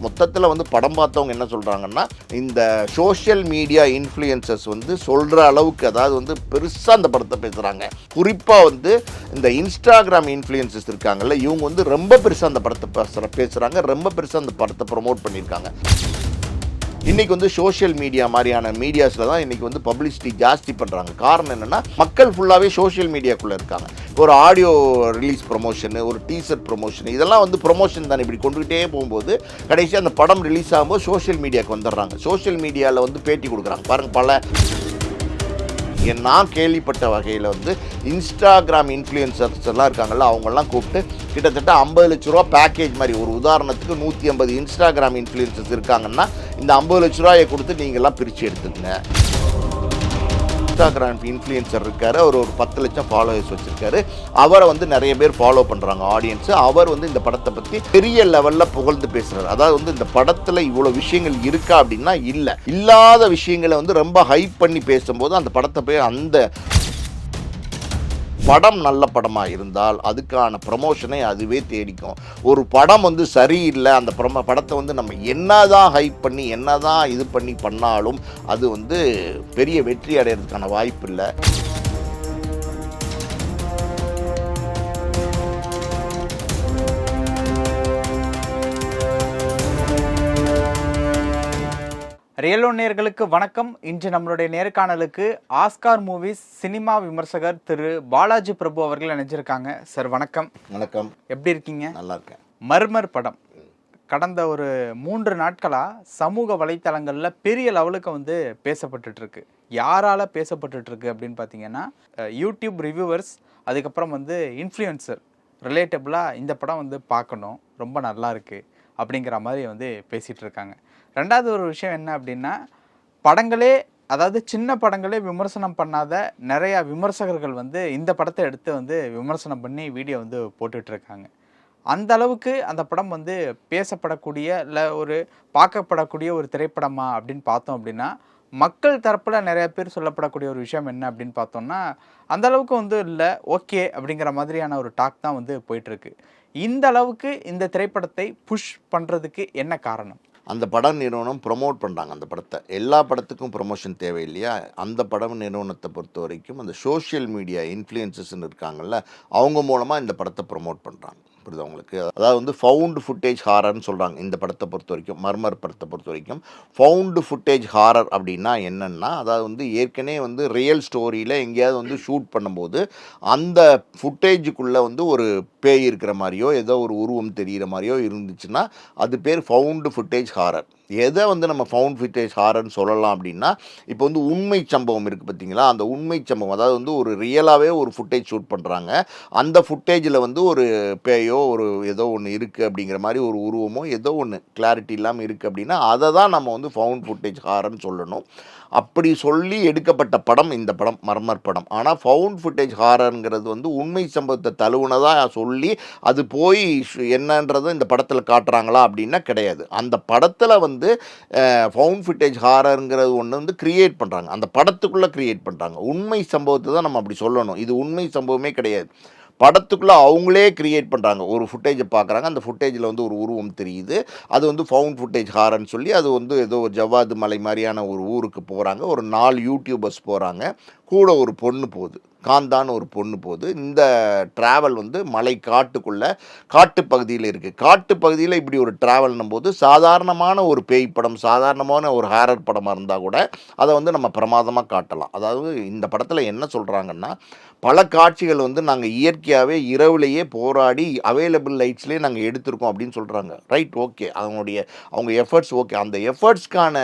மொத்தத்தில் வந்து படம் பார்த்தவங்க என்ன சொல்கிறாங்கன்னா இந்த சோஷியல் மீடியா இன்ஃப்ளூயன்சஸ் வந்து சொல்கிற அளவுக்கு அதாவது வந்து பெருசாக அந்த படத்தை பேசுகிறாங்க குறிப்பாக வந்து இந்த இன்ஸ்டாகிராம் இன்ஃப்ளூயன்சஸ் இருக்காங்கல்ல இவங்க வந்து ரொம்ப பெருசாக அந்த படத்தை பேசுகிற பேசுகிறாங்க ரொம்ப பெருசாக அந்த படத்தை ப்ரொமோட் பண்ணியிருக்காங்க. இன்னைக்கு வந்து சோஷியல் மீடியா மாதிரியான மீடியாஸில் தான் இன்றைக்கி வந்து பப்ளிசிட்டி ஜாஸ்தி பண்ணுறாங்க காரணம் என்னென்னா மக்கள் ஃபுல்லாகவே சோஷியல் மீடியாக்குள்ளே இருக்காங்க. ஒரு ஆடியோ ரிலீஸ் ப்ரொமோஷனு ஒரு டீசர் ப்ரொமோஷன் இதெல்லாம் வந்து ப்ரொமோஷன் தானே. இப்படி கொண்டுகிட்டே போகும்போது கடைசியாக அந்த படம் ரிலீஸ் ஆகும்போது சோஷியல் மீடியாவுக்கு வந்துடுறாங்க. சோஷியல் மீடியாவில் வந்து பேட்டி கொடுக்குறாங்க. பாருங்கள் பல நான் கேள்விப்பட்ட வகையில் வந்து இன்ஸ்டாகிராம் இன்ஃப்ளூயன்சர்ஸ் எல்லாம் இருக்காங்கல்ல அவங்கெல்லாம் கூப்பிட்டு கிட்டத்தட்ட ஐம்பது லட்ச ரூபா பேக்கேஜ் மாதிரி ஒரு உதாரணத்துக்கு நூற்றி ஐம்பது இன்ஸ்டாகிராம் இன்ஃப்ளூயன்சர்ஸ் இருக்காங்கன்னா இந்த ஐம்பது லட்ச ரூபாயை கொடுத்து நீங்கள்லாம் பிரித்து எடுத்துக்கங்க. இன்ஸ்டாகிராம் இன்ஃப்ளூயன்சர் இருக்கார். அவர் ஒரு பத்து லட்சம் ஃபாலோவர்ஸ் வச்சுருக்காரு. அவரை வந்து நிறைய பேர் ஃபாலோ பண்ணுறாங்க ஆடியன்ஸு அவர் வந்து இந்த படத்தை பற்றி பெரிய லெவலில் புகழ்ந்து பேசுகிறார் அதாவது வந்து இந்த படத்தில் இவ்வளோ விஷயங்கள் இருக்கா அப்படின்னா இல்லை. இல்லாத விஷயங்களை வந்து ரொம்ப ஹைப் பண்ணி பேசும்போது அந்த படத்தை போய் அந்த படம் நல்ல படமாக இருந்தால் அதுக்கான ப்ரமோஷனை அதுவே தேடிக்கும். ஒரு படம் வந்து சரியில்லை அந்த ப்ரம படத்தை வந்து நம்ம என்னதான் ஹைப் பண்ணி என்னதான் இது பண்ணி பண்ணாலும் அது வந்து பெரிய வெற்றி அடையிறதுக்கான வாய்ப்பு இல்லை. ரியலோ நேயர்களுக்கு வணக்கம். இன்று நம்மளுடைய நேர்காணலுக்கு ஆஸ்கார் மூவிஸ் சினிமா விமர்சகர் திரு பாலாஜி பிரபு அவர்கள் இணைஞ்சிருக்காங்க. சார் வணக்கம். வணக்கம். எப்படி இருக்கீங்க? நல்லா இருக்கேன் மர்மர் படம். கடந்த ஒரு மூன்று நாட்களாக சமூக வலைத்தளங்களில் பெரிய லெவலுக்கு வந்து பேசப்பட்டுட்டு இருக்கு யாரால பேசப்பட்டுட்டு இருக்கு அப்படின்னு பார்த்தீங்கன்னா யூடியூப் ரிவ்யூவர்ஸ் அதுக்கப்புறம் வந்து இன்ஃப்ளூயன்சர் ரிலேட்டபிளாக இந்த படம் வந்து பார்க்கணும் ரொம்ப நல்லா இருக்கு. அப்படிங்கிற மாதிரி வந்து பேசிகிட்டு இருக்காங்க ரெண்டாவது ஒரு விஷயம் என்ன அப்படின்னா படங்களே அதாவது சின்ன படங்களே விமர்சனம் பண்ணாத நிறைய விமர்சகர்கள் வந்து இந்த படத்தை எடுத்து வந்து விமர்சனம் பண்ணி வீடியோ வந்து போட்டுட்ருக்காங்க. அந்த அளவுக்கு அந்த படம் வந்து பேசப்படக்கூடிய இல்லை ஒரு பார்க்கப்படக்கூடிய ஒரு திரைப்படமா அப்படின்னு பார்த்தோம் அப்படின்னா மக்கள் தரப்பில் நிறைய பேர் சொல்லப்படக்கூடிய ஒரு விஷயம் என்ன அப்படின்னு பார்த்தோம்னா அந்த அளவுக்கு வந்து இல்லை ஓகே அப்படிங்கிற மாதிரியான ஒரு டாக் தான் வந்து போயிட்டுருக்கு இந்த அளவுக்கு இந்த திரைப்படத்தை புஷ் பண்ணுறதுக்கு என்ன காரணம்? அந்த பட நிறுவனம் ப்ரொமோட் பண்ணுறாங்க அந்த படத்தை. எல்லா படத்துக்கும் ப்ரொமோஷன் தேவை இல்லையா அந்த படம் நிறுவனத்தை பொறுத்த வரைக்கும் அந்த சோஷியல் மீடியா இன்ஃப்ளூயன்சஸ்ன்னு இருக்காங்கல்ல அவங்க மூலமாக இந்த படத்தை ப்ரொமோட் பண்ணுறாங்க புரியுது அவங்களுக்கு அதாவது வந்து ஃபவுண்டு ஃபுட்டேஜ் ஹாரர்னு சொல்கிறாங்க இந்த படத்தை பொறுத்த வரைக்கும் மர்மர் படத்தை பொறுத்த வரைக்கும். ஃபவுண்டு ஃபுட்டேஜ் ஹாரர் அப்படின்னா என்னென்னா அதாவது வந்து ஏற்கனவே வந்து ரியல் ஸ்டோரியில் எங்கேயாவது வந்து ஷூட் பண்ணும்போது அந்த ஃபுட்டேஜுக்குள்ளே வந்து ஒரு பேய் இருக்கிற மாதிரியோ ஏதோ ஒரு உருவம் தெரிகிற மாதிரியோ இருந்துச்சுன்னா அது பேர் ஃபவுண்டு ஃபுட்டேஜ் ஹாரர் எதை வந்து நம்ம ஃபவுண்ட் ஃபுட்டேஜ் ஹாரர்னு சொல்லலாம் அப்படின்னா இப்போ வந்து உண்மை சம்பவம் இருக்குது பார்த்தீங்களா அந்த உண்மை சம்பவம் அதாவது வந்து ஒரு ரியலாகவே ஒரு ஃபுட்டேஜ் ஷூட் பண்ணுறாங்க அந்த ஃபுட்டேஜில் வந்து ஒரு பேயோ ஒரு ஏதோ ஒன்று இருக்குது அப்படிங்கிற மாதிரி ஒரு உருவமோ ஏதோ ஒன்று கிளாரிட்டி இல்லாமல் இருக்குது அப்படின்னா அதை தான் நம்ம வந்து ஃபவுண்ட் ஃபுட்டேஜ் ஹாரர்னு சொல்லணும். அப்படி சொல்லி எடுக்கப்பட்ட படம் இந்த படம் மர்மர் படம். ஆனால் ஃபவுண்ட் ஃபுட்டேஜ் ஹாரருங்கிறது வந்து உண்மை சம்பவத்தை தழுவுனதாக சொல்லி அது போய் ஷ்- என்னன்றதை இந்த படத்தில் காட்டுறாங்களா அப்படின்னா கிடையாது. அந்த படத்தில் வந்து ஃபவுண்ட் ஃபுட்டேஜ் ஹாரருங்கிறது ஒன்று வந்து கிரியேட் பண்ணுறாங்க அந்த படத்துக்குள்ளே கிரியேட் பண்ணுறாங்க உண்மை சம்பவத்தை தான் நம்ம அப்படி சொல்லணும். இது உண்மை சம்பவமே கிடையாது. படத்துக்குள்ளே அவங்களே கிரியேட் பண்ணுறாங்க ஒரு ஃபுட்டேஜை பார்க்குறாங்க அந்த ஃபுட்டேஜில் வந்து ஒரு உருவம் தெரியுது. அது வந்து ஃபவுண்ட் ஃபுட்டேஜ் ஹாரன்னு சொல்லி அது வந்து ஏதோ ஒரு ஜவ்வாது மலை மாதிரியான ஒரு ஊருக்கு போகிறாங்க ஒரு நாலு யூடியூபர்ஸ் போகிறாங்க கூட ஒரு பொண்ணு போகுது. காந்தான்னு ஒரு பொண்ணு போகுது இந்த ட்ராவல் வந்து மலை காட்டுக்குள்ளே காட்டு பகுதியில் இருக்குது காட்டு பகுதியில் இப்படி ஒரு ட்ராவல்னும் போது சாதாரணமான ஒரு பேய் படம் சாதாரணமான ஒரு ஹாரர் படமாக இருந்தால் கூட அதை வந்து நம்ம பிரமாதமாக காட்டலாம். அதாவது இந்த படத்தில் என்ன சொல்கிறாங்கன்னா பல காட்சிகள் வந்து நாங்கள் இயற்கையாகவே இரவுலேயே போராடி அவைலபிள் லைட்ஸ்லேயே நாங்கள் எடுத்திருக்கோம் அப்படின்னு சொல்கிறாங்க ரைட் ஓகே அவங்களுடைய அவங்க எஃபர்ட்ஸ் ஓகே அந்த எஃபர்ட்ஸ்க்கான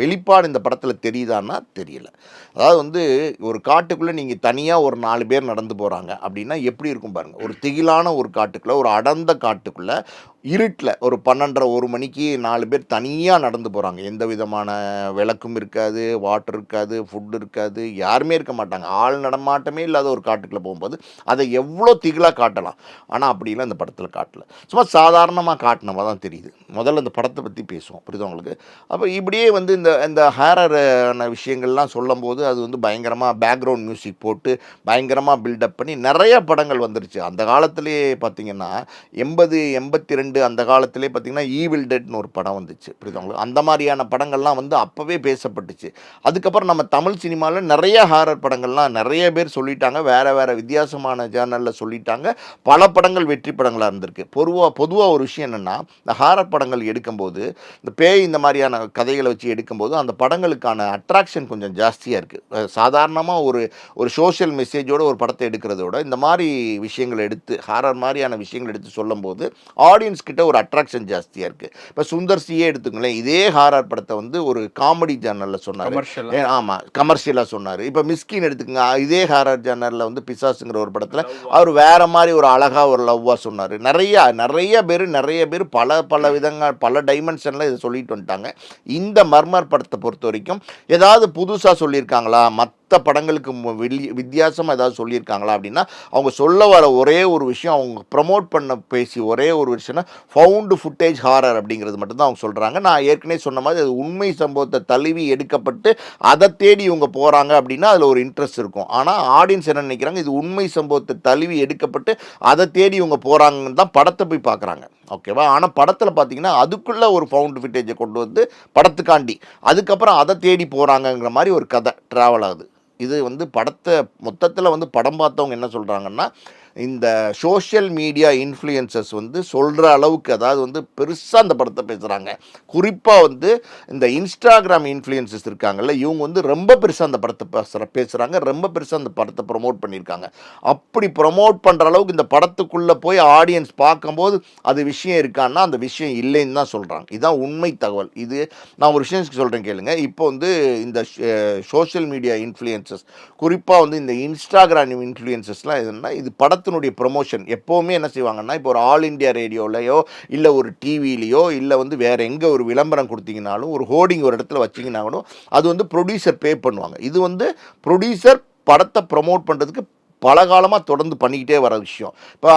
வெளிப்பாடு இந்த படத்தில் தெரியுதான்னா தெரியல. அதாவது வந்து ஒரு காட்டுக்குள்ளே நீங்கள் தனியாக ஒரு நாலு பேர் நடந்து போகிறாங்க அப்படின்னா எப்படி இருக்கும் பாருங்கள் ஒரு திகிலான ஒரு காட்டுக்குள்ளே ஒரு அடர்ந்த காட்டுக்குள்ளே இருட்டில் ஒரு பன்னெண்டரை ஒரு மணிக்கு நாலு பேர் தனியாக நடந்து போகிறாங்க எந்த விதமான விளக்கும் இருக்காது வாட்டர் இருக்காது ஃபுட் இருக்காது யாருமே இருக்க மாட்டாங்க. ஆள் நடமாட்டமே இல்லாத ஒரு காட்டுக்குள்ளே போகும்போது அதை எவ்வளோ திகிலாக காட்டலாம்? ஆனால் அப்படிலாம் இந்த படத்தில் காட்டலை. சும்மா சாதாரணமாக காட்டினமா தான் தெரியுது. முதல்ல இந்த படத்தை பற்றி பேசுவோம். புரியுதா உங்களுக்கு? அப்போ இப்படியே வந்து இந்த இந்த ஹேரரான விஷயங்கள்லாம் சொல்லும்போது அது வந்து பயங்கரமாக பேக்ரவுண்ட் மியூசிக் போட்டு பயங்கரமாக பில்டப் பண்ணி நிறைய படங்கள் வந்துருச்சு. அந்த காலத்திலேயே பார்த்தீங்கன்னா எண்பது எண்பத்தி ரெண்டு பன்னெண்டு அந்த காலத்திலே பார்த்தீங்கன்னா ஈவில் டெட்னு ஒரு படம் வந்துச்சு. புரியுது உங்களுக்கு? அந்த மாதிரியான படங்கள்லாம் வந்து அப்போவே பேசப்பட்டுச்சு. அதுக்கப்புறம் நம்ம தமிழ் சினிமாவில் நிறைய ஹாரர் படங்கள்லாம் நிறைய பேர் சொல்லிட்டாங்க. வேறு வேறு வித்தியாசமான ஜேர்னலில் சொல்லிட்டாங்க. பல படங்கள் வெற்றி படங்களாக இருந்திருக்கு. பொதுவாக பொதுவாக ஒரு விஷயம் என்னென்னா இந்த ஹாரர் படங்கள் எடுக்கும்போது இந்த பேய் இந்த மாதிரியான கதைகளை வச்சு எடுக்கும்போது அந்த படங்களுக்கான அட்ராக்ஷன் கொஞ்சம் ஜாஸ்தியாக இருக்குது சாதாரணமாக ஒரு ஒரு சோஷியல் மெசேஜோட ஒரு படத்தை எடுக்கிறதோட இந்த மாதிரி விஷயங்கள் எடுத்து ஹாரர் மாதிரியான விஷயங்கள் எடுத்து சொல்லும்போது ஆடியன்ஸ் கிட்ட ஒரு அட்ராக்ஷன் ஜாஸ்தியாக இருக்குது இப்போ சுந்தர் சியே எடுத்துங்களேன் இதே ஹாரர் படத்தை வந்து ஒரு காமெடி ஜேர்னலில் சொன்னார். ஆமாம் கமர்ஷியலாக சொன்னார். இப்போ மிஸ்கின் எடுத்துக்கங்க இதே ஹாரர் ஜேர்னலில் வந்து பிசாசுங்கிற ஒரு படத்தில் அவர் வேற மாதிரி ஒரு அழகா ஒரு லவ்வாக சொன்னார். நிறைய நிறைய பேர் நிறைய பேர் பல பல விதங்கள் பல டைமென்ஷனில் இதை சொல்லிட்டு வந்துட்டாங்க. இந்த மர்மர் படத்தை பொறுத்த வரைக்கும் ஏதாவது புதுசாக சொல்லியிருக்காங்களா? மற்ற மற்ற படங்களுக்கு மு- ஏதாவது சொல்லியிருக்காங்களா அப்படின்னா அவங்க சொல்ல வர ஒரே ஒரு விஷயம் அவங்க ப்ரமோட் பண்ண பேசி ஒரே ஒரு விஷயம்னா ஃபவுண்டு ஃபுட்டேஜ் ஹாரர் அப்படிங்கிறது மட்டும்தான் அவங்க சொல்கிறாங்க நான் ஏற்கனவே சொன்ன மாதிரி அது உண்மை சம்பவத்தை தழுவி எடுக்கப்பட்டு அதை தேடி இவங்க போகிறாங்க அப்படின்னா அதில் ஒரு இன்ட்ரெஸ்ட் இருக்கும். ஆனால் ஆடியன்ஸ் என்ன நினைக்கிறாங்க? இது உண்மை சம்பவத்தை தழுவி எடுக்கப்பட்டு அதை தேடி இவங்க போகிறாங்கன்னு தான் படத்தை போய் பார்க்குறாங்க ஓகேவா ஆனால் படத்தில் பார்த்தீங்கன்னா அதுக்குள்ளே ஒரு ஃபவுண்டு ஃபிட்டேஜை கொண்டு வந்து படத்துக்காண்டி அதுக்கப்புறம் அதை தேடி போகிறாங்கங்கிற மாதிரி ஒரு கதை ட்ராவல் ஆகுது. இது வந்து படத்தை மொத்தத்தில் வந்து படம் பார்த்தவங்க என்ன சொல்கிறாங்கன்னா இந்த சோஷியல் மீடியா இன்ஃப்ளூயன்சஸ் வந்து சொல்கிற அளவுக்கு அதாவது வந்து பெருசாக அந்த படத்தை பேசுகிறாங்க குறிப்பாக வந்து இந்த இன்ஸ்டாகிராம் இன்ஃப்ளூயன்சஸ் இருக்காங்கல்ல இவங்க வந்து ரொம்ப பெருசாக அந்த படத்தை பேசுகிற பேசுகிறாங்க ரொம்ப பெருசாக அந்த படத்தை ப்ரொமோட் பண்ணியிருக்காங்க. அப்படி ப்ரொமோட் பண்ணுற அளவுக்கு இந்த படத்துக்குள்ளே போய் ஆடியன்ஸ் பார்க்கும்போது அது விஷயம் இருக்கான்னா அந்த விஷயம் இல்லைன்னு தான் சொல்கிறாங்க இதுதான் உண்மை தகவல். இது நான் ஒரு விஷயம் சொல்கிறேன் கேளுங்க. இப்போ வந்து இந்த சோஷியல் மீடியா இன்ஃப்ளூயன்சஸ் குறிப்பாக வந்து இந்த இன்ஸ்டாகிராம் இன்ஃப்ளூயன்சஸ்லாம் எதுனா இது படத்தினுடைய ப்ரொமோஷன் எப்போவுமே என்ன செய்வாங்கன்னா இப்போ ஒரு ஆல் இண்டியா ரேடியோலையோ இல்லை ஒரு டிவிலேயோ இல்லை வந்து வேறு எங்கே ஒரு விளம்பரம் கொடுத்தீங்கனாலும் ஒரு ஹோர்டிங் ஒரு இடத்துல வச்சிங்கனாலும் அது வந்து ப்ரொடியூசர் பே பண்ணுவாங்க. இது வந்து ப்ரொடியூசர் படத்தை ப்ரொமோட் பண்ணுறதுக்கு பல காலமாக தொடர்ந்து பண்ணிக்கிட்டே வர விஷயம். இப்போ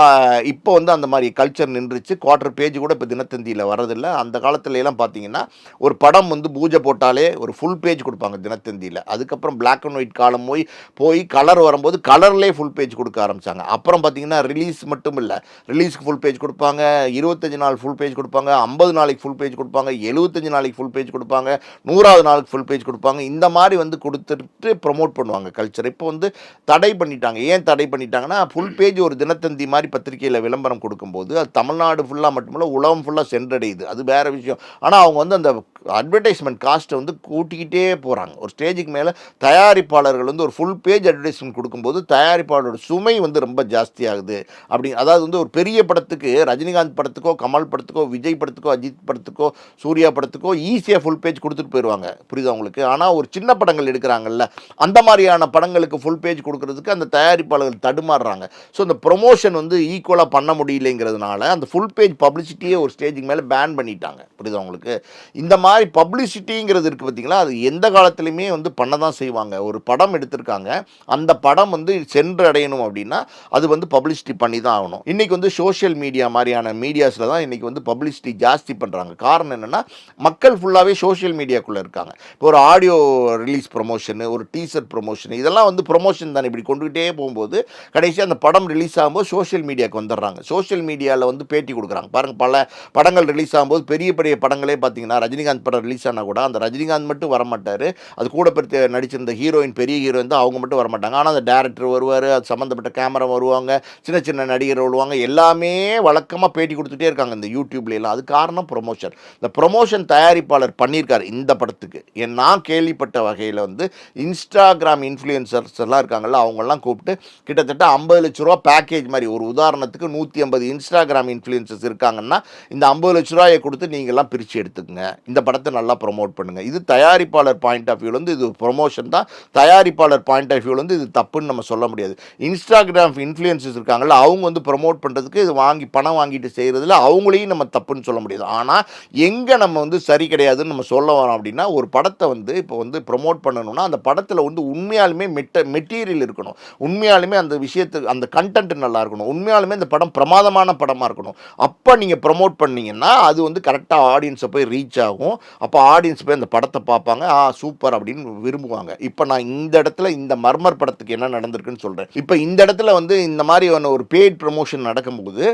இப்போ வந்து அந்த மாதிரி கல்ச்சர் நின்றுச்சு. குவார்டர் பேஜ் கூட இப்போ தினத்தந்தியில் வரதில்லை அந்த காலத்துலலாம் பார்த்தீங்கன்னா ஒரு படம் வந்து பூஜை போட்டாலே ஒரு ஃபுல் பேஜ் கொடுப்பாங்க தினத்தந்தியில். அதுக்கப்புறம் பிளாக் அண்ட் ஒயிட் காலம் போய் போய் கலர் வரும்போது கலர்லேயே ஃபுல் பேஜ் கொடுக்க ஆரம்பிச்சாங்க. அப்புறம் பார்த்தீங்கன்னா ரிலீஸ் மட்டும் இல்லை. ரிலீஸ்க்கு ஃபுல் பேஜ் கொடுப்பாங்க. இருபத்தஞ்சு நாள் ஃபுல் பேஜ் கொடுப்பாங்க. ஐம்பது நாளைக்கு ஃபுல் பேஜ் கொடுப்பாங்க. எழுபத்தஞ்சு நாளைக்கு ஃபுல் பேஜ் கொடுப்பாங்க. நூறாவது நாளுக்கு ஃபுல் பேஜ் கொடுப்பாங்க. இந்த மாதிரி வந்து கொடுத்துட்டு ப்ரொமோட் பண்ணுவாங்க கல்ச்சர் இப்போ வந்து தடை பண்ணிட்டாங்க. ஏன் தடை பண்ணிட்டாங்கன்னா ஃபுல் பேஜ் ஒரு தினத்தந்தி மாதிரி பத்திரிக்கையில் விளம்பரம் கொடுக்கும்போது அது தமிழ்நாடு ஃபுல்லாக மட்டுமில்ல உலகம் ஃபுல்லாக சென்றடையுது. அது வேற விஷயம். ஆனால் அவங்க வந்து அந்த அட்வர்டைஸ்மெண்ட் காஸ்ட்டை வந்து கூட்டிக்கிட்டே போகிறாங்க ஒரு ஸ்டேஜுக்கு மேலே தயாரிப்பாளர்கள் வந்து ஒரு ஃபுல் பேஜ் அட்வர்டைஸ்மெண்ட் கொடுக்கும்போது தயாரிப்பாளரோட சுமை வந்து ரொம்ப ஜாஸ்தியாகுது. அப்படி அதாவது வந்து ஒரு பெரிய படத்துக்கு ரஜினிகாந்த் படத்துக்கோ கமல் படத்துக்கோ விஜய் படத்துக்கோ அஜித் படத்துக்கோ சூர்யா படத்துக்கோ ஈஸியாக ஃபுல் பேஜ் கொடுத்துட்டு போயிடுவாங்க புரியுதா உங்களுக்கு? ஆனால் ஒரு சின்ன படங்கள் எடுக்கிறாங்கல்ல அந்த மாதிரியான படங்களுக்கு ஃபுல் பேஜ் கொடுக்கறதுக்கு அந்த தயாரிப்பாளர்கள் தடுமாறுறாங்க. ஸோ இந்த ப்ரொமோஷன் வந்து ஈக்குவலாக பண்ண முடியலைங்கிறதுனால அந்த ஃபுல் பேஜ் பப்ளிசிட்டியே ஒரு ஸ்டேஜுக்கு மேலே பேன் பண்ணிட்டாங்க. புரியுதா உங்களுக்கு? இந்த மாதிரி பப்ளிசிட்டிங்கிறது இருக்குது பார்த்தீங்களா அது எந்த காலத்துலையுமே வந்து பண்ண தான் செய்வாங்க. ஒரு படம் எடுத்திருக்காங்க. அந்த படம் வந்து சென்றடையணும் அப்படின்னா அது வந்து பப்ளிசிட்டி பண்ணி தான் ஆகணும். இன்றைக்கி வந்து சோஷியல் மீடியா மாதிரியான மீடியாஸில் தான் இன்றைக்கி வந்து பப்ளிசிட்டி ஜாஸ்தி பண்ணுறாங்க காரணம் என்னென்னா மக்கள் ஃபுல்லாகவே சோஷியல் மீடியாக்குள்ளே இருக்காங்க. இப்போ ஒரு ஆடியோ ரிலீஸ் ப்ரொமோஷனு ஒரு டீசர் ப்ரொமோஷன் இதெல்லாம் வந்து ப்ரொமோஷன் தானே. இப்படி கொண்டுகிட்டே போகும்போது கடைசியாக அந்த படம் ரிலீஸ் ஆகும்போது சோஷியல் மீடியாவுக்கு வந்துடுறாங்க. சோஷியல் மீடியாவில் வந்து பேட்டி கொடுக்குறாங்க. பாருங்கள் பல படங்கள் ரிலீஸ் ஆகும்போது பெரிய பெரிய படங்களே பார்த்தீங்கன்னா ரஜினிகாந்த் படம் ரிலீஸ் ஆனால் கூட அந்த ரஜினிகாந்த் மட்டும் வரமாட்டார். அது கூட பெருத்த நடிச்சிருந்த ஹீரோயின் பெரிய ஹீரோயின் தான் அவங்க மட்டும் வரமாட்டாங்க. ஆனால் அந்த டேரக்டர் வருவார் அது சம்மந்தப்பட்ட கேமரா வருவாங்க சின்ன சின்ன நடிகர் வருவாங்க. எல்லாமே வழக்கமாக பேட்டி கொடுத்துட்டே இருக்காங்க இந்த யூடியூப்லாம் அது காரணம் ப்ரொமோஷன் இந்த ப்ரொமோஷன் தயாரிப்பாளர் பண்ணியிருக்காரு இந்த படத்துக்கு. நான் கேள்விப்பட்ட வகையில் வந்து இன்ஸ்டாகிராம் இன்ஃப்ளூயன்சர்ஸ் எல்லாம் இருக்காங்கல்ல அவங்கெல்லாம் கூப்பிட்டு கிட்டத்தட்ட ஐம்பது லட்ச ரூபா பேக்கேஜ் மாதிரி. ஒரு உதாரணத்துக்கு நூற்றி ஐம்பது இன்ஸ்டாகிராம் இன்ஃப்ளூயன்சஸ் இருக்காங்கன்னா இந்த ஐம்பது லட்ச ரூபாயை கொடுத்து நீங்கள்லாம் பிரித்து எடுத்துக்கங்க. இந்த படத்தை நல்லா ப்ரொமோட் பண்ணுங்கள் இது தயாரிப்பாளர் பாயிண்ட் ஆஃப் வியூலேருந்து இது ப்ரொமோஷன் தான். தயாரிப்பாளர் பாயிண்ட் ஆஃப் வியூலேருந்து இது தப்புன்னு நம்ம சொல்ல முடியாது. இன்ஸ்டாகிராம் இன்ஃப்ளூயன்சஸ் இருக்காங்கல்ல அவங்க வந்து ப்ரொமோட் பண்ணுறதுக்கு இது வாங்கி பணம் வாங்கிட்டு செய்கிறதுல அவங்களையும் நம்ம தப்புன்னு சொல்ல முடியாது. ஆனால் எங்கே நம்ம வந்து சரி கிடையாதுன்னு நம்ம சொல்ல வரோம் அப்படின்னா ஒரு படத்தை வந்து இப்போ வந்து ப்ரொமோட் பண்ணணும்னா அந்த படத்தில் வந்து உண்மையாலுமே மெட்ட மெட்டீரியல் இருக்கணும். உண்மையாக உண்மையாலுமே அந்த விஷயத்துக்கு அந்த கண்டென்ட் நல்லா இருக்கணும். உண்மையாலுமே இந்த படம் பிரமாதமான படமாக இருக்கணும். அப்போ நீங்கள் ப்ரமோட் பண்ணீங்கன்னா அது வந்து கரெக்டாக ஆடியன்ஸை போய் ரீச் ஆகும். அப்போ ஆடியன்ஸ் போய் அந்த படத்தை பார்ப்பாங்க. ஆ சூப்பர் அப்படின்னு விரும்புவாங்க. இப்போ நான் இந்த இடத்துல இந்த மர்மர் படத்துக்கு என்ன நடந்திருக்குன்னு சொல்கிறேன் இப்போ இந்த இடத்துல வந்து இந்த மாதிரி ஒரு பெய்ட் ப்ரமோஷன் நடக்கும்போது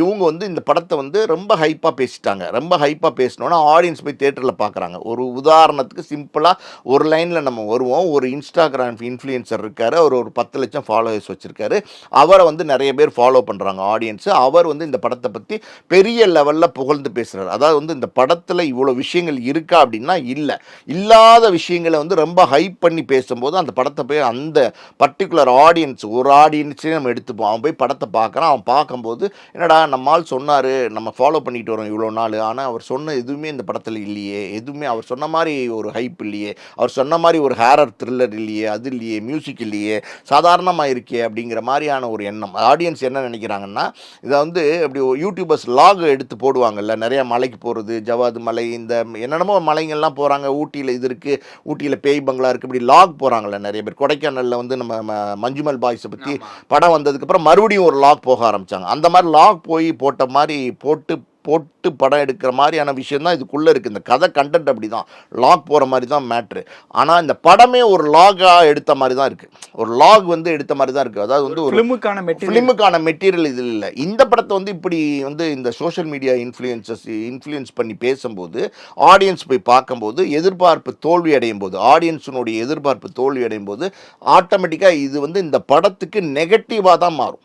இவங்க வந்து இந்த படத்தை வந்து ரொம்ப ஹைப்பாக பேசிட்டாங்க. ரொம்ப ஹைப்பாக பேசினோன்னா ஆடியன்ஸ் போய் தேட்டரில் பார்க்குறாங்க. ஒரு உதாரணத்துக்கு சிம்பிளாக ஒரு லைனில் நம்ம வருவோம். ஒரு இன்ஸ்டாகிராம் இன்ஃப்ளூயன்சர் இருக்கார். அவர் ஒரு பத்து லட்சம் ஃபாலோவர்ஸ் வச்சுருக்காரு. அவரை வந்து நிறைய பேர் ஃபாலோ பண்ணுறாங்க ஆடியன்ஸு அவர் வந்து இந்த படத்தை பற்றி பெரிய லெவலில் புகழ்ந்து பேசுகிறார் அதாவது வந்து இந்த படத்தில் இவ்வளோ விஷயங்கள் இருக்கா அப்படின்னா இல்லை. இல்லாத விஷயங்களை வந்து ரொம்ப ஹைப் பண்ணி பேசும்போது அந்த படத்தை போய் அந்த பர்டிகுலர் ஆடியன்ஸ் ஒரு ஆடியன்ஸே நம்ம எடுத்துப்போம். அவன் போய் படத்தை பார்க்குறான். அவன் பார்க்கும்போது என்னடா நம்மால் சொன்னார் நம்ம ஃபாலோ பண்ணிட்டு வரோம் இவ்வளோ நாள். ஆனால் அவர் சொன்ன எதுவுமே இந்த படத்தில் இல்லையே. எதுவுமே அவர் சொன்ன மாதிரி ஒரு ஹைப் இல்லையே. அவர் சொன்ன மாதிரி ஒரு ஹேரர் த்ரில்லர் இல்லையே. அது இல்லையே. மியூசிக் இல்லையே. சாதாரணமாக இருக்கே அப்படிங்கிற மாதிரியான ஒரு எண்ணம். ஆடியன்ஸ் என்ன நினைக்கிறாங்கன்னா இதை வந்து இப்படி யூடியூபர்ஸ் லாக் எடுத்து போடுவாங்கல்ல நிறையா மலைக்கு போகிறது ஜவாது மலை இந்த என்னென்னமோ மலைங்கள்லாம் போகிறாங்க ஊட்டியில் இது இருக்குது ஊட்டியில் பேய் பங்களா இருக்குது இப்படி லாக் போகிறாங்கல்ல நிறைய பேர். கொடைக்கானலில் வந்து நம்ம மஞ்சுமல் பாய்ஸை பற்றி படம் வந்ததுக்கப்புறம் மறுபடியும் ஒரு லாக் போக ஆரம்பிச்சாங்க. அந்த மாதிரி லாக் போய் போட்ட மாதிரி போட்டு போட்டு படம் எடுக்கிற மாதிரியான விஷயம் தான் இதுக்குள்ளே இருக்குது இந்த கதை கண்டென்ட் அப்படி தான் லாக் போகிற மாதிரி தான் மேட்ரு ஆனால் இந்த படமே ஒரு லாகாக எடுத்த மாதிரி தான் இருக்குது ஒரு லாக் வந்து எடுத்த மாதிரி தான் இருக்குது அதாவது வந்து ஒரு ஃபிலிமுக்கான மெட்டீரியல் ஃபிலிமுக்கான மெட்டீரியல் இது இல்லை. இந்த படத்தை வந்து இப்படி வந்து இந்த சோஷியல் மீடியா இன்ஃப்ளூயன்சஸ் இன்ஃப்ளூயன்ஸ் பண்ணி பேசும்போது ஆடியன்ஸ் போய் பார்க்கும்போது எதிர்பார்ப்பு தோல்வி அடையும் போது ஆடியன்ஸினுடைய எதிர்பார்ப்பு தோல்வி அடையும் போது ஆட்டோமேட்டிக்காக இது வந்து இந்த படத்துக்கு நெகட்டிவாக தான் மாறும்.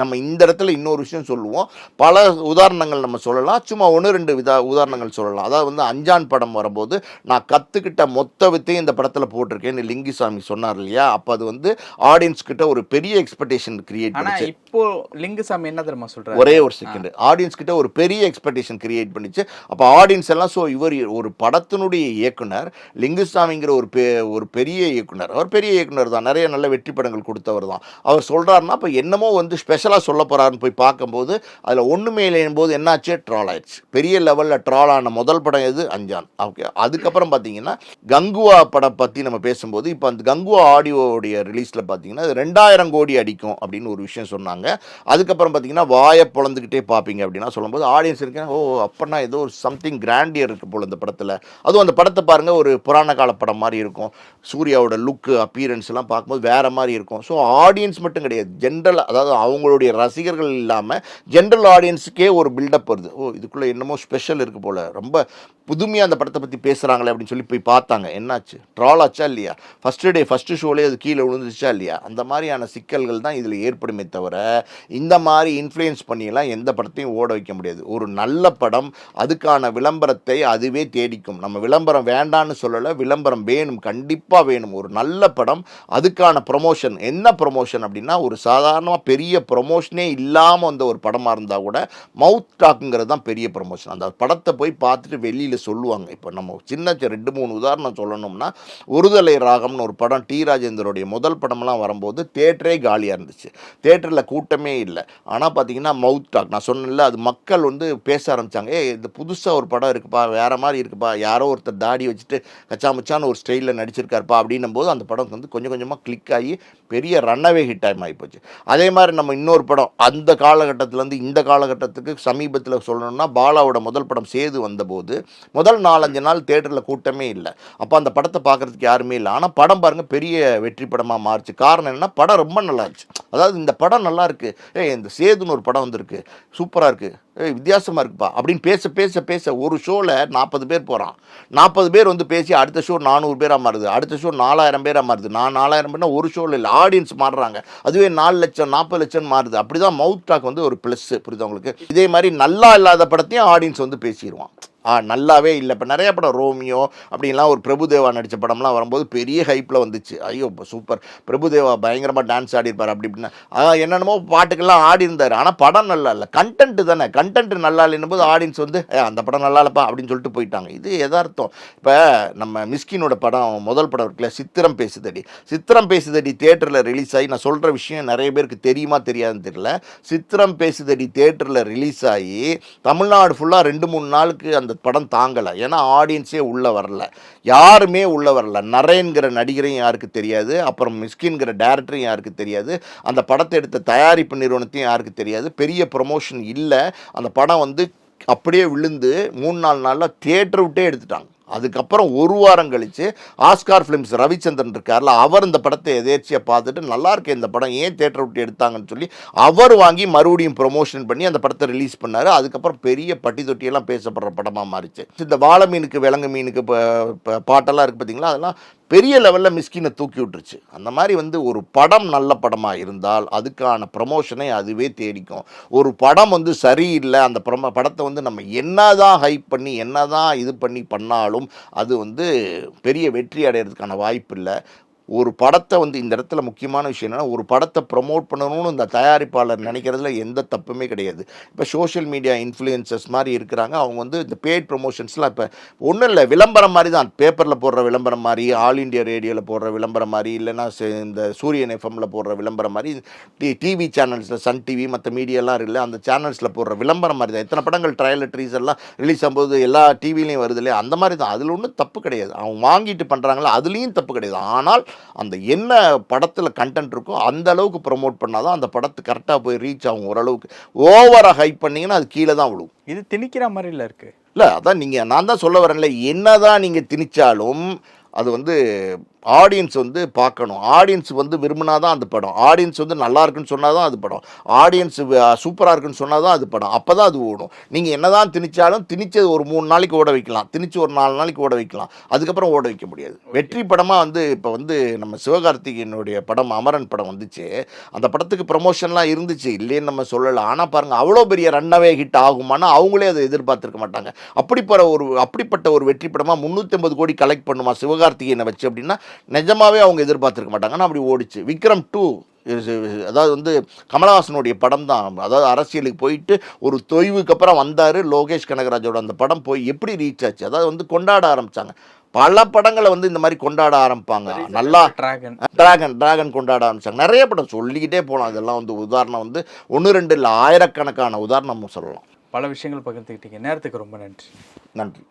நம்ம இந்த இடத்துல இன்னொரு விஷயம் சொல்லுவோம். பல உதாரணங்கள் நம்ம சொல்லலாம். சும்மா ஒன்று ரெண்டு விதா உதாரணங்கள் சொல்லலாம். அதாவது வந்து அஞ்சான் படம் வரும்போது நான் கற்றுக்கிட்ட மொத்த வித்தையும் இந்த படத்தில் போட்டிருக்கேன்னு லிங்கிசாமி சொன்னார் இல்லையா? அப்போ அது வந்து ஆடியன்ஸ் கிட்ட ஒரு பெரிய எக்ஸ்பெக்டேஷன் கிரியேட் பண்ணுச்சு. இப்போ லிங்குசாமி என்ன தெரியுமா சொல்றாரு? ஒரே ஒரு செகண்ட் ஆடியன்ஸ் கிட்ட ஒரு பெரிய எக்ஸ்பெக்டேஷன் கிரியேட் பண்ணிச்சு. அப்போ ஆடியன்ஸ் எல்லாம் ஸோ இவர் ஒரு படத்தினுடைய இயக்குனர் லிங்குசாமிங்கிற ஒரு பெ ஒரு பெரிய இயக்குனர். அவர் பெரிய இயக்குனர் தான். நிறைய நல்ல வெற்றி படங்கள் கொடுத்தவர் தான். அவர் சொல்கிறாருன்னா அப்போ என்னமோ வந்து ஸ்பெஷலாக சொல்ல போகிறாருன்னு போய் பார்க்கும்போது அதில் ஒன்றுமே இல்லையும் போது என்னாச்சு? ட்ரால் ஆயிடுச்சு. பெரிய லெவலில் ட்ரால் ஆன முதல் படம் எது? அஞ்சான். ஓகே அதுக்கப்புறம் பார்த்தீங்கன்னா கங்குவா படம் பற்றி நம்ம பேசும்போது இப்போ அந்த கங்குவா ஆடியோடைய ரிலீஸில் பார்த்தீங்கன்னா அது ரெண்டாயிரம் கோடி அடிக்கும் அப்படின்னு ஒரு விஷயம் சொன்னாங்க. அதுக்கப்புறம் பார்த்தீங்கன்னா வாயை பிளந்துக்கிட்டே பார்ப்பீங்க அப்படின்னா சொல்லும்போது ஆடியன்ஸ் இருக்கேன் ஓ அப்படின்னா ஏதோ ஒரு சம்திங் கிராண்டியர் இருக்கு போல இந்த படத்தில். அதுவும் அந்த படத்தை பாருங்கள் ஒரு புராண கால படம் மாதிரி இருக்கும். சூர்யாவோட லுக்கு அப்பியரன்ஸ் பார்க்கும்போது வேறு மாதிரி இருக்கும். ஸோ ஆடியன்ஸ் மட்டும் கிடையாது. ஜென்ரல் அதாவது அவங்களுடைய ரசிகர்கள் இல்லாமல் ஜென்ரல் ஆடியன்ஸுக்கே ஒரு பில்டப் வருது. ஓ இதுக்குள்ளே என்னமோ ஸ்பெஷல் இருக்கு போல். ரொம்ப புதுமையாக அந்த படத்தை பற்றி பேசுகிறாங்களே அப்படின்னு சொல்லி போய் பார்த்தாங்க. என்னாச்சு? ட்ரால் ஆச்சா இல்லையா? ஃபஸ்ட்டு டே ஃபஸ்ட்டு ஷோலே அது கீழே விழுந்துச்சா இல்லையா? அந்த மாதிரியான சிக்கல்கள் தான் இதில் ஏற்படுமே தவிர இந்த மாதிரி இன்ஃப்ளூயன்ஸ் பண்ணியெல்லாம் எந்த படத்தையும் ஓட வைக்க முடியாது. ஒரு நல்ல படம் அதுக்கான விளம்பரத்தை அதுவே தேடிக்கும். நம்ம விளம்பரம் வேண்டான்னு சொல்லலை விளம்பரம் வேணும் கண்டிப்பாக வேணும். ஒரு நல்ல படம் அதுக்கான ப்ரொமோஷன் என்ன ப்ரொமோஷன் அப்படின்னா ஒரு சாதாரணமாக பெரிய ப்ரொமோஷனே இல்லாமல் வந்த ஒரு படமாக இருந்தால் கூட மவுத் டாக்குங்கிறது தான் பெரிய ப்ரொமோஷன் அந்த படத்தை போய் பார்த்துட்டு வெளியில் சொல்லுவாங்க. இப்போ நம்ம சின்ன ரெண்டு மூணு உதாரணம் சொல்லணும்னா ஒருதலை ராகம்னு ஒரு படம் டி ராஜேந்தருடைய முதல் படம்லாம் வரும்போது தேட்டரே காலியாக இருந்துச்சு. தேட்டரில் கூட்டமே இல்லை. ஆனால் பார்த்தீங்கன்னா மவுத் டாக் நான் சொன்னேன்ல அது மக்கள் வந்து பேச ஆரம்பித்தாங்க ஏ இது புதுசாக ஒரு படம் இருக்குப்பா வேறு மாதிரி இருக்குப்பா யாரோ ஒருத்தர் தாடி வச்சுட்டு கச்சாமுச்சான்னு ஒரு ஸ்டைலில் நடிச்சிருக்காருப்பா அப்படின்னும் போது அந்த படம் வந்து கொஞ்சம் கொஞ்சமாக கிளிக் ஆகி பெரிய ரன்னவே ஹிட் டைம் ஆகிப்போச்சு அதே மாதிரி நம்ம இன்னொரு படம் அந்த காலகட்டத்திலேருந்து இந்த காலகட்டத்துக்கு சமீபத்தில் சொல்லணும்னா பாலாவோட முதல் படம் சேது வந்தபோது முதல் நாலஞ்சு நாள் தேட்டரில் கூட்டமே இல்லை. அப்போ அந்த படத்தை பார்க்குறதுக்கு யாருமே இல்லை. ஆனால் படம் பாருங்கள் பெரிய வெற்றி படமாக மாறுச்சு. காரணம் என்னென்னா படம் ரொம்ப நல்லா இருந்துச்சு. அதாவது இந்த படம் நல்லா இருக்கு. ஏய் இந்த சேதுன்னு ஒரு படம் வந்திருக்கு. சூப்பராக இருக்குது வித்தியாசமாக இருக்குப்பா. அப்படின்னு பேச பேச பேச ஒரு ஷோவில் நாற்பது பேர் போகிறான் நாற்பது பேர் வந்து பேசி அடுத்த ஷோ நானூறு பேராக மாறுது. அடுத்த ஷோ நாலாயிரம் பேராக மாறுது. நான் நாலாயிரம் பேர்னா ஒரு ஷோவில் இல்லை ஆடியன்ஸ் மாறுறாங்க. அதுவே நாலு லட்சம் நாற்பது லட்சம் மாறுது. அப்படி தான் மவுத் டாக் வந்து ஒரு ப்ளஸ் புரியுது அவங்களுக்கு இதே மாதிரி நல்லா இல்லாத படத்தையும் ஆடியன்ஸ் வந்து பேசிடுவான் நல்லாவே இல்லை. இப்போ நிறைய படம் ரோமியோ அப்படின்லாம் ஒரு பிரபுதேவா நடித்த படம்லாம் வரும்போது பெரிய ஹைப்பில் வந்துச்சு. ஐயோ இப்போ சூப்பர் பிரபுதேவா பயங்கரமாக டான்ஸ் ஆடிருப்பார் அப்படி இப்படின்னா. என்னென்னமோ பாட்டுக்கெல்லாம் ஆடி இருந்தார். ஆனால் படம் நல்லா இல்லை. கண்டென்ட் தானே. கண்டென்ட் நல்லா இல்லைன்னும் போது ஆடியன்ஸ் வந்து "ஏ, அந்த படம் நல்லா இல்லைப்பா அப்படின்னு சொல்லிட்டு போயிட்டாங்க. இது எதார்த்தம். இப்போ நம்ம மிஸ்கினோட படம் முதல் படம் இருக்குல்ல சித்திரம் பேசுதடி. சித்திரம் பேசுதடி தேட்டரில் ரிலீஸ் ஆகி நான் சொல்கிற விஷயம் நிறைய பேருக்கு தெரியுமா தெரியாதுன்னு தெரியல. சித்திரம் பேசுதடி தேட்டரில் ரிலீஸ் ஆகி தமிழ்நாடு ஃபுல்லாக ரெண்டு மூணு நாளுக்கு அந்த அந்த படம் தாங்கலை. ஏன்னா ஆடியன்ஸே உள்ளே வரல. யாருமே உள்ளே வரல. நரேன்கிற நடிகரையும் யாருக்கு தெரியாது. அப்புறம் மிஸ்கின்கிற டேரக்டரையும் யாருக்கு தெரியாது. அந்த படத்தை எடுத்த தயாரிப்பு நிறுவனத்தையும் யாருக்கு தெரியாது. பெரிய ப்ரொமோஷன் இல்லை. அந்த படம் வந்து அப்படியே விழுந்து மூணு நாலு நாளில் தியேட்டர் விட்டே எடுத்துட்டாங்க. அதுக்கப்புறம் ஒரு வாரம் கழித்து ஆஸ்கார் ஃபிலிம்ஸ் ரவிச்சந்திரன் இருக்கார்ல அவர் இந்த படத்தை எதேர்ச்சியாக பார்த்துட்டு நல்லா இருக்கு இந்த படம் ஏன் தேட்டர் விட்டு எடுத்தாங்கன்னு சொல்லி அவர் வாங்கி மறுபடியும் ப்ரொமோஷன் பண்ணி அந்த படத்தை ரிலீஸ் பண்ணார். அதுக்கப்புறம் பெரிய பட்டி தொட்டியெல்லாம் பேசப்படுற படமாக மாறிச்சு. இந்த வாழை மீனுக்கு விலங்கு மீனுக்கு பாட்டெல்லாம் இருக்குது பார்த்தீங்களா அதெல்லாம் பெரிய லெவலில் மிஸ்கினை தூக்கி விட்டுருச்சு. அந்த மாதிரி வந்து ஒரு படம் நல்ல படமாக இருந்தால் அதுக்கான ப்ரமோஷனை அதுவே தேடிக்கும். ஒரு படம் வந்து சரியில்லை அந்த ப்ரம படத்தை வந்து நம்ம என்னதான் ஹைப் பண்ணி என்னதான் இது பண்ணி பண்ணாலும் அது வந்து பெரிய வெற்றி அடைகிறதுக்கான வாய்ப்பு இல்லை. ஒரு படத்தை வந்து இந்த இடத்துல முக்கியமான விஷயம் என்னென்னா ஒரு படத்தை ப்ரமோட் பண்ணணும்னு இந்த தயாரிப்பாளர் நினைக்கிறதுல எந்த தப்புமே கிடையாது. இப்போ சோஷியல் மீடியா இன்ஃப்ளூயன்சஸ் மாதிரி இருக்கிறாங்க. அவங்க வந்து இந்த பேட் ப்ரொமோஷன்ஸ்லாம் இப்போ ஒன்றும் இல்லை விளம்பரம் மாதிரி தான். பேப்பரில் போடுற விளம்பரம் மாதிரி ஆல் இண்டியா ரேடியோவில் போடுற விளம்பரம் மாதிரி இல்லைன்னா இந்த சூரியன் எஃப்எம்மில் போடுற விளம்பரம் மாதிரி டி டிவி சேனல்ஸில் சன் டிவி மற்ற மீடியாலாம் இருக்குல்ல அந்த சேனல்ஸில் போடுற விளம்பரம் மாதிரி தான். எத்தனை படங்கள் ட்ரையல் ட்ரீஸ் எல்லாம் ரிலீஸ் ஆகும்போது எல்லா டிவிலையும் வருது இல்லையா? அந்த மாதிரி தான். அதில் ஒன்றும் தப்பு கிடையாது. அவங்க வாங்கிட்டு பண்ணுறாங்களா அதுலேயும் தப்பு கிடையாது. ஆனால் அந்த என்ன படத்தில் கண்டென்ட் இருக்கோ அந்த அளவுக்கு ப்ரொமோட் பண்ணாதான் அந்த படத்து கரெக்டாக போய் ரீச் ஆகும் ஓரளவுக்கு. ஓவராக ஹைப் பண்ணீங்கன்னா அது கீழே தான் விழுவும் இது திணிக்கிற மாதிரில இருக்கு. இல்லை அதான் நீங்கள் நான் தான் சொல்ல வரேன்ல என்னதான் நீங்கள் திணிச்சாலும் அது வந்து ஆடியன்ஸ் வந்து பார்க்கணும். ஆடியன்ஸ் வந்து விரும்பினா தான் அது படம். ஆடியன்ஸ் வந்து நல்லா இருக்குன்னு சொன்னால் தான் அது படம். ஆடியன்ஸ் சூப்பராக இருக்குன்னு சொன்னால் தான் அது படம். அப்போ தான் அது ஓடும். நீங்கள் என்ன தான் திணிச்சாலும் திணிச்சது ஒரு மூணு நாளைக்கு ஓட வைக்கலாம். திணிச்சு ஒரு நாலு நாளைக்கு ஓட வைக்கலாம். அதுக்கப்புறம் ஓட வைக்க முடியாது. வெற்றி படமாக வந்து இப்போ வந்து நம்ம சிவகார்த்திகேயனுடைய படம் அமரன் படம் வந்துச்சு. அந்த படத்துக்கு ப்ரமோஷன்லாம் இருந்துச்சு. இல்லைன்னு நம்ம சொல்லலை. ஆனால் பாருங்கள் அவ்வளோ பெரிய ரன்னவே ஹிட் ஆகுமானா அவங்களே அதை எதிர்பார்த்துருக்க மாட்டாங்க. அப்படிப்பட்ட ஒரு அப்படிப்பட்ட ஒரு வெற்றி படமாக முந்நூற்றி கோடி கலெக்ட் பண்ணுமா சிவகார்த்திகேயனை வச்சு அப்படின்னா நிஜமாவே அவங்க எதிர்பார்த்துருக்க மாட்டாங்க. ஆனால் அப்படி ஓடிச்சு. விக்ரம் டூ அதாவது வந்து கமலஹாசனுடைய படம் தான். அதாவது அரசியலுக்கு போயிட்டு ஒரு தொய்வுக்கு அப்புறம் வந்தார் லோகேஷ் கனகராஜோட அந்த படம் போய் எப்படி ரீச் ஆச்சு? அதாவது வந்து கொண்டாட ஆரம்பிச்சாங்க. பல படங்களை வந்து இந்த மாதிரி கொண்டாட ஆரம்பிப்பாங்க. நல்லா டிராகன் டிராகன் டிராகன் கொண்டாட ஆரம்பிச்சாங்க. நிறைய படம் சொல்லிக்கிட்டே போகலாம் இதெல்லாம் வந்து உதாரணம் வந்து ஒன்று ரெண்டு இல்லை ஆயிரக்கணக்கான உதாரணம் சொல்லலாம். பல விஷயங்கள் பகிர்ந்துக்கிட்டீங்க. நேரத்துக்கு ரொம்ப நன்றி. நன்றி.